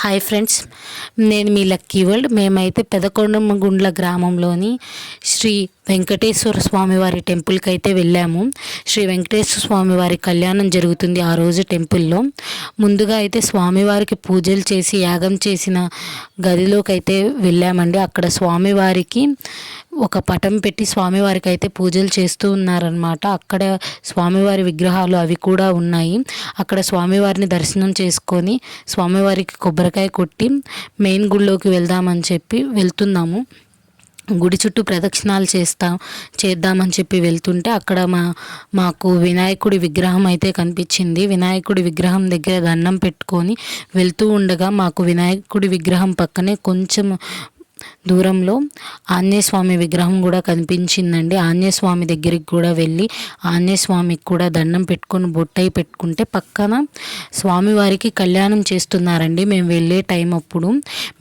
Hi friends నేను మీ lucky world మేమైతే పెదకొండమగుండ్ల గ్రామంలోని శ్రీ వెంకటేశ్వర స్వామి వారి టెంపుల్కి అయితే వెళ్ళాము. శ్రీ వెంకటేశ్వర స్వామి వారి కళ్యాణం జరుగుతుంది ఆ రోజు టెంపుల్లో. ముందుగా అయితే స్వామివారికి పూజలు చేసి యాగం చేసిన గదిలోకి అయితే వెళ్ళామండి. అక్కడ స్వామివారికి ఒక పటం పెట్టి స్వామివారికి అయితే పూజలు చేస్తూ ఉన్నారనమాట అక్కడ స్వామివారి విగ్రహాలు అవి కూడా ఉన్నాయి. అక్కడ స్వామివారిని దర్శనం చేసుకొని స్వామివారికి కొబ్బరికాయ కొట్టి మెయిన్ గుళ్ళోకి వెళ్దామని చెప్పి వెళ్తున్నాము. గుడి చుట్టూ ప్రదక్షిణాలు చేస్తాం చేద్దామని చెప్పి వెళ్తుంటే అక్కడ మా మాకు వినాయకుడి విగ్రహం అయితే కనిపించింది. వినాయకుడి విగ్రహం దగ్గర దండం పెట్టుకొని వెళ్తూ ఉండగా మాకు వినాయకుడి విగ్రహం పక్కనే కొంచెం దూరంలో ఆంజనేయస్వామి విగ్రహం కూడా కనిపించిందండి. ఆంజనేయస్వామి దగ్గరికి కూడా వెళ్ళి ఆంజనేయస్వామికి కూడా దండం పెట్టుకొని బొట్టయి పెట్టుకుంటే పక్కన స్వామివారికి కళ్యాణం చేస్తున్నారండి. మేము వెళ్ళే టైం అప్పుడు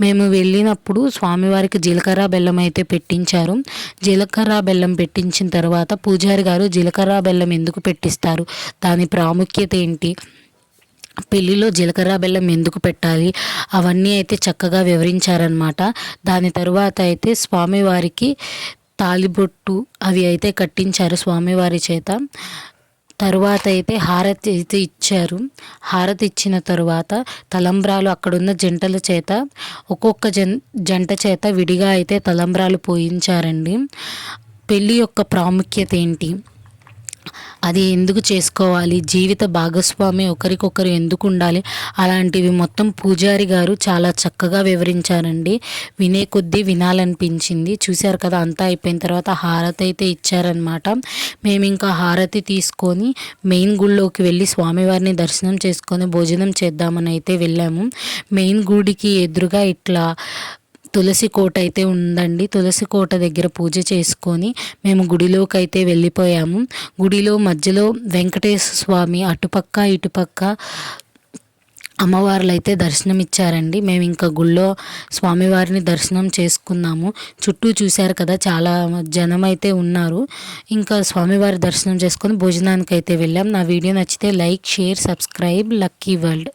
మేము వెళ్ళినప్పుడు స్వామివారికి జీలకర్ర బెల్లం అయితే పెట్టించారు. జీలకర్ర బెల్లం పెట్టించిన తర్వాత పూజారి గారు జీలకర్ర బెల్లం ఎందుకు పెట్టిస్తారు? దాని ప్రాముఖ్యత ఏంటి? పెళ్ళిలో జీలకర్ర బెల్లం ఎందుకు పెట్టాలి? అవన్నీ అయితే చక్కగా వివరించారనమాట దాని తరువాత అయితే స్వామివారికి తాలిబొట్టు అవి అయితే కట్టించారు స్వామివారి చేత. తరువాత అయితే హారతి అయితే ఇచ్చారు. హారతి ఇచ్చిన తరువాత తలంబ్రాలు అక్కడున్న జంటల చేత ఒక్కొక్క జన్ జంట చేత విడిగా అయితే తలంబ్రాలు పోయించారండి. పెళ్ళి యొక్క ప్రాముఖ్యత ఏంటి? అది ఎందుకు చేసుకోవాలి? జీవిత భాగస్వామి ఒకరికొకరు ఎందుకు ఉండాలి అలాంటివి మొత్తం పూజారి గారు చాలా చక్కగా వివరించారండి. వినే కొద్దీ వినాలనిపించింది. చూశారు కదా అంతా అయిపోయిన తర్వాత హారతి అయితే ఇచ్చారనమాట మేము ఇంకా హారతి తీసుకొని మెయిన్ గుడిలోకి వెళ్ళి స్వామివారిని దర్శనం చేసుకొని భోజనం చేద్దామని అయితే వెళ్ళాము. మెయిన్ గుడికి ఎదురుగా ఇట్లా తులసి కోట అయితే ఉందండి. తులసి కోట దగ్గర పూజ చేసుకొని మేము గుడిలోకి అయితే వెళ్ళిపోయాము. గుడిలో మధ్యలో వెంకటేశ్వర స్వామి అటుపక్క ఇటుపక్క అమ్మవార్లు అయితే దర్శనం ఇచ్చారండి మేము ఇంకా గుళ్ళో స్వామివారిని దర్శనం చేసుకున్నాము. చుట్టూ చూశారు కదా చాలా జనం అయితే ఉన్నారు. ఇంకా స్వామివారి దర్శనం చేసుకొని భోజనానికి అయితే వెళ్ళాం. నా వీడియో నచ్చితే like share subscribe. Lucky world.